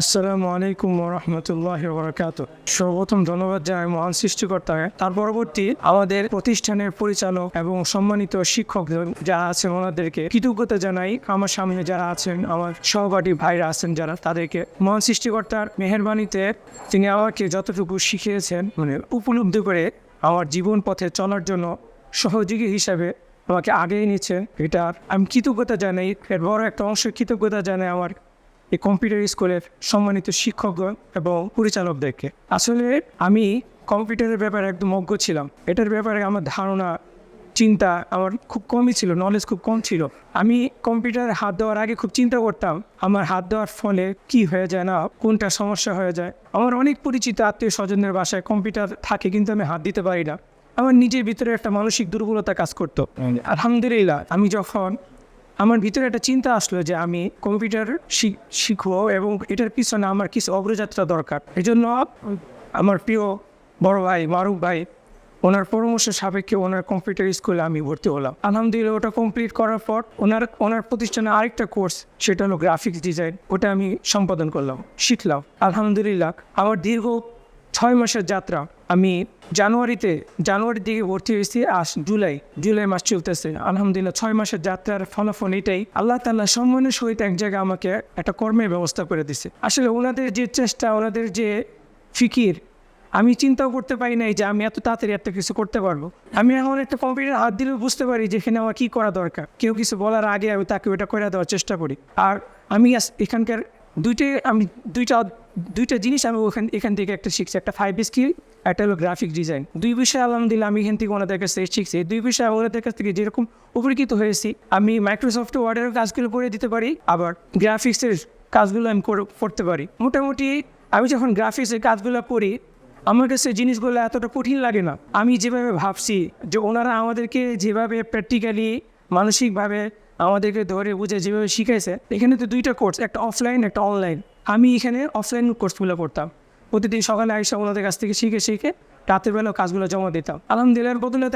আসসালামু আলাইকুম রহমতুল্লাহ বরকাত সর্বপ্রথম ধন্যবাদ জানাই মহান সৃষ্টিকর্তাকে। তার পরবর্তী আমাদের প্রতিষ্ঠানের পরিচালক এবং সম্মানিত শিক্ষক যারা আছেন ওনাদেরকে কৃতজ্ঞতা জানাই। আমার সামনে যারা আছেন, আমার সহপাঠী ভাইরা আছেন যারা, তাদেরকে মহান সৃষ্টিকর্তার মেহরবানিতে তিনি আমাকে যতটুকু শিখিয়েছেন মানে উপলব্ধি করে আমার জীবন পথে চলার জন্য সহযোগী হিসাবে আমাকে আগেই নিচ্ছে এটা আমি কৃতজ্ঞতা জানাই। এর বড় একটা অংশ কৃতজ্ঞতা জানাই আমার এই কম্পিউটার স্কুলের সম্মানিত শিক্ষকগণ এবং পরিচালকদেরকে। আসলে আমি কম্পিউটারের ব্যাপারে একদম অজ্ঞ ছিলাম। এটার ব্যাপারে আমার ধারণা চিন্তা আমার খুব কমই ছিল নলেজ খুব কম ছিল। আমি কম্পিউটারে হাত দেওয়ার আগে খুব চিন্তা করতাম আমার হাত দেওয়ার ফলে কি হয়ে যায় না কোনটা সমস্যা হয়ে যায়। আমার অনেক পরিচিত আত্মীয় স্বজনের বাসায় কম্পিউটার থাকে কিন্তু আমি হাত দিতে পারি না। আমার নিজের ভিতরে একটা মানসিক দুর্বলতা কাজ করতো। আলহামদুলিল্লাহ আমি যখন আমার ভিতরে একটা চিন্তা আসলো যে আমি কম্পিউটার শিখ- শিখব এবং এটার পিছনে আমার কিছু অগ্রযাত্রা দরকার। এই জন্য আমার প্রিয় বড় ভাই মারুফ ভাই, ওনার পরামর্শ সাপেক্ষে ওনার কম্পিউটার স্কুলে আমি ভর্তি হলাম। আলহামদুলিল্লাহ, ওটা কমপ্লিট করার পর ওনার ওনার প্রতিষ্ঠানে আরেকটা কোর্স সেটা হলো গ্রাফিক্স ডিজাইন ওটা আমি সম্পাদন করলাম, শিখলাম। আলহামদুলিল্লাহ, আমার দীর্ঘ ছয় মাসের যাত্রা। আমি জানুয়ারিতে, জানুয়ারির দিকে ভর্তি হয়েছি, আজ জুলাই জুলাই মাস চলতেছে। আলহামদুলিল্লাহ, ছয় মাসের যাত্রার ফলাফল এটাই। আল্লাহ তাল্লাহ সম্মানের সহিত এক জায়গায় আমাকে একটা কর্মের ব্যবস্থা করে দিছে। আসলে ওনাদের যে চেষ্টা, ওনাদের যে ফিকির, আমি চিন্তাও করতে পারি নাই যে আমি এত তাড়াতাড়ি এত কিছু করতে পারব। আমি এখন একটা কম্পিউটার হাত দিলেও বুঝতে পারি যে এখানে আমার কী করা দরকার। কেউ কিছু বলার আগে আমি তাকে ওটা করে দেওয়ার চেষ্টা করি। আর আমি আস- এখানকার দুইটাই আমি, দুইটা দুইটা জিনিস আমি ওখান, এখান থেকে একটা শিখছি। একটা ফাইভ স্কিল একটা হলো গ্রাফিক ডিজাইন দুই বিষয়ে আলহামদুলিল্লাহ আমি এখান থেকে ওনাদের কাছ থেকে শিখছি। দুই বিষয়ে ওনাদের কাছ থেকে যেরকম উপকৃত হয়েছি, আমি মাইক্রোসফট ওয়ার্ডের কাজগুলো করে দিতে পারি, আবার গ্রাফিক্সের কাজগুলো আমি করে- করতে পারি। মোটামুটি আমি যখন গ্রাফিক্সের কাজগুলো করি, আমার কাছে জিনিসগুলো এতটা কঠিন লাগে না। আমি যেভাবে ভাবছি যে ওনারা আমাদেরকে যেভাবে প্র্যাকটিক্যালি মানসিকভাবে আমাদেরকে ধরে বুঝে যেভাবে শিখাইছে, এখানে তো দুইটা কোর্স একটা অফলাইন একটা অনলাইন আমি এখানে অফলাইন কোর্সগুলো করতাম। প্রতিদিন সকালে আইসা ওনাদের কাছ থেকে শিখে শিখে রাতের বেলা কাজগুলো জমা দিতাম। আলহামদুলিল্লাহর বদলে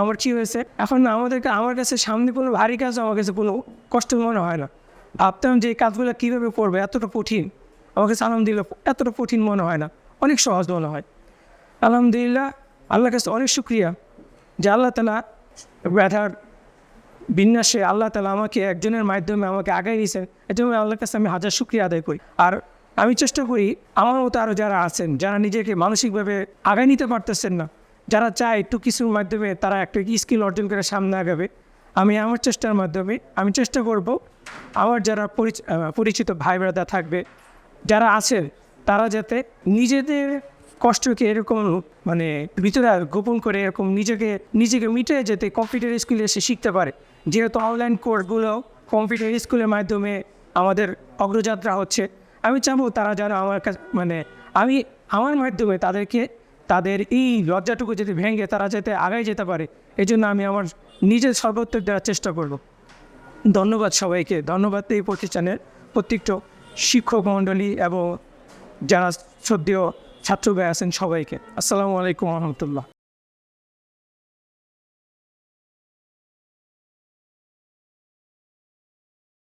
আমার কী হয়েছে, এখন আমাদেরকে, আমার কাছে সামনে কোনো ভারী কাজ, আমার কাছে কোনো কষ্ট মনে হয় না। ভাবতাম যে এই কাজগুলো কীভাবে করবে, এতটা কঠিন। আমার কাছে আলহামদুলিল্লাহ, এতটা কঠিন মনে হয় না। অনেক সহজ মনে হয়। আলহামদুলিল্লাহ, আল্লাহর কাছে অনেক শুক্রিয়া যে আল্লাহ তালা ব্যথার বিন্যাসে আল্লাহ তালা আমাকে একজনের মাধ্যমে আমাকে আগাই দিয়েছেন। এর জন্য আল্লাহর কাছে আমি হাজার শুক্রিয়া আদায় করি। আর আমি চেষ্টা করি আমার মতো আরও যারা আছেন, যারা নিজেকে মানসিকভাবে আগায় নিতে পারতেছেন না, যারা চায় একটু কিছুর মাধ্যমে তারা একটা স্কিল অর্জন করে সামনে আগাবে। আমি আমার চেষ্টার মাধ্যমে আমি চেষ্টা করব আমার যারা পরিচ- পরিচিত ভাই ব্রাদা থাকবে, যারা আছেন, তারা যাতে নিজেদের কষ্টকে এরকম মানে ভিতরে গোপন করে এরকম নিজেকে নিজেকে মিটে যেতে কম্পিউটার স্কুলে এসে শিখতে পারে। যেহেতু অনলাইন কোর্সগুলো কম্পিউটার স্কুলের মাধ্যমে আমাদের অগ্রযাত্রা হচ্ছে, আমি চাবো তারা যেন আমার কাছে মানে আমি, আমার মাধ্যমে তাদেরকে, তাদের এই লজ্জাটুকু যদি ভেঙে তারা যাতে আগায় যেতে পারে এই জন্য আমি আমার নিজের সর্বোত্তর দেওয়ার চেষ্টা করব। ধন্যবাদ সবাইকে, ধন্যবাদ এই প্রতিষ্ঠানের প্রত্যেকটা শিক্ষক মণ্ডলী এবং যারা শ্রদ্ধেয় ছাত্র ভাই আছেন সবাইকে। আসসালামু আলাইকুম রহমতুল্লাহ।